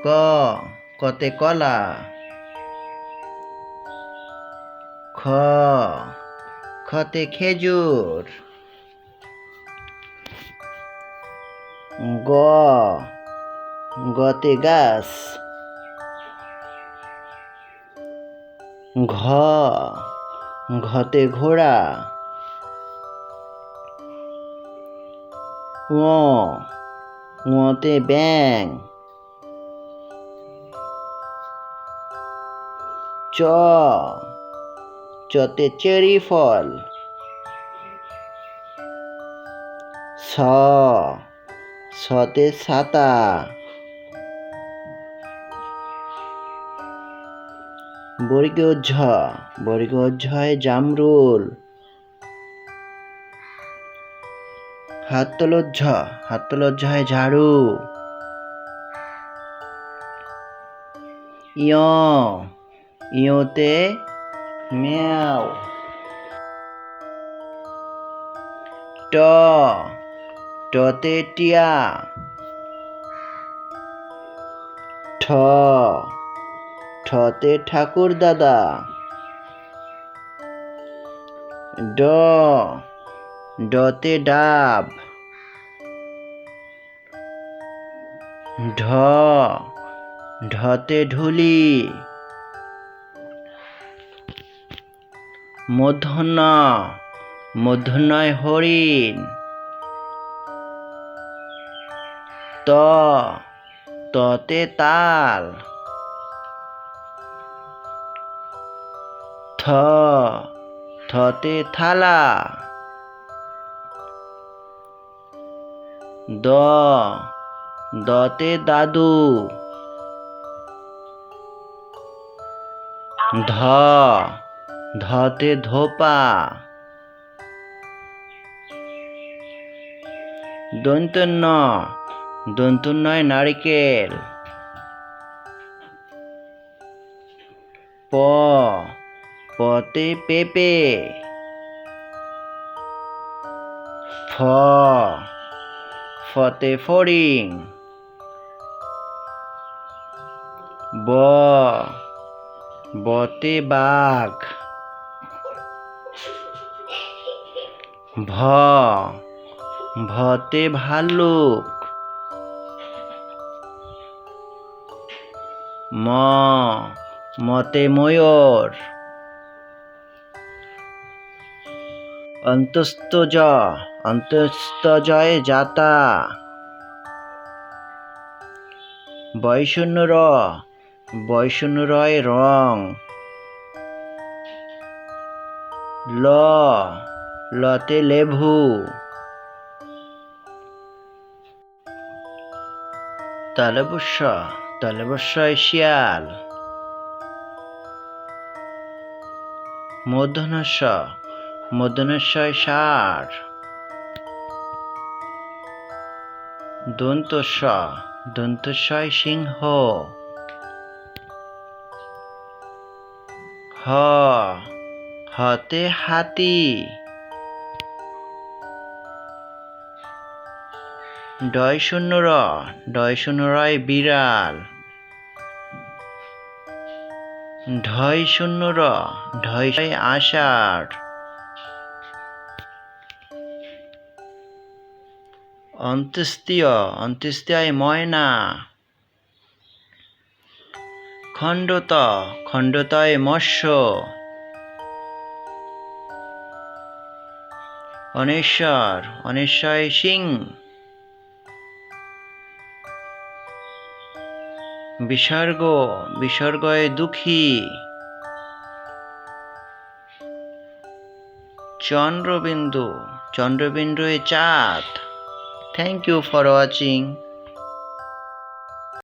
ক, কতে কলা। খ, খতে খেজুর। গ, গতে গাছ। ঘ, ঘতে ঘোড়া। ঙ, ঙতে ব্যাং চ। চতে চেরি ফল। ছ ছতে ছাতা বর্গ ঝ। বর্গ ঝয় জামরুল। হাত তোলো ঝ। হাত তোলো ঝয় ঝাড়ু। ইয় ইয়তে ম্যাও। ট টতে টিয়া ঠ, ঠতে ঠাকুর দাদা। ড, ডতে ডাব। ঢ, ঢতে ঢুলি। মূর্ধন্য মূর্ধন্যয় হরিণ। ত ততে তাল। থ থতে থালা। দ দতে দাদু। ধ ধতে ধোপা। দন্তন্য দন্তন্যয় নারিকেল। প পতে পেঁপে। ফ ফতে ফড়িং। ব বতে বাঘ। ভ, ভতে ভাল্লুক ম, মতে ময়ূর। অন্তস্থ জ, অন্তস্থ জয়ে যাতা। বৈষণ্য র, বৈষণ্য রয় রং। ল লতে লেবু। তালবস্য তালবস্যয় শিয়াল। মূর্ধনস্য মূর্ধনস্যয় ষাঁড়। দন্তস্য দন্তস্যয় সিংহ। হ হতে হাতি। ডয় শূন্য র ডয় শূন্য রয় বিড়াল। ঢয় শূন্য র ঢয় আষাঢ়। অন্ত্যেষ্টিয়, অন্ত্যেষ্টিয়ায় ময়না। খণ্ডত, খণ্ডতয় মৎস্য। অনেশ্বর, অনেশ্বয় সিং। বিসর্গ বিসর্গয় দুঃখী। চন্দ্রবিন্দু চন্দ্রবিন্দুয়ে চাঁদ। Thank you for watching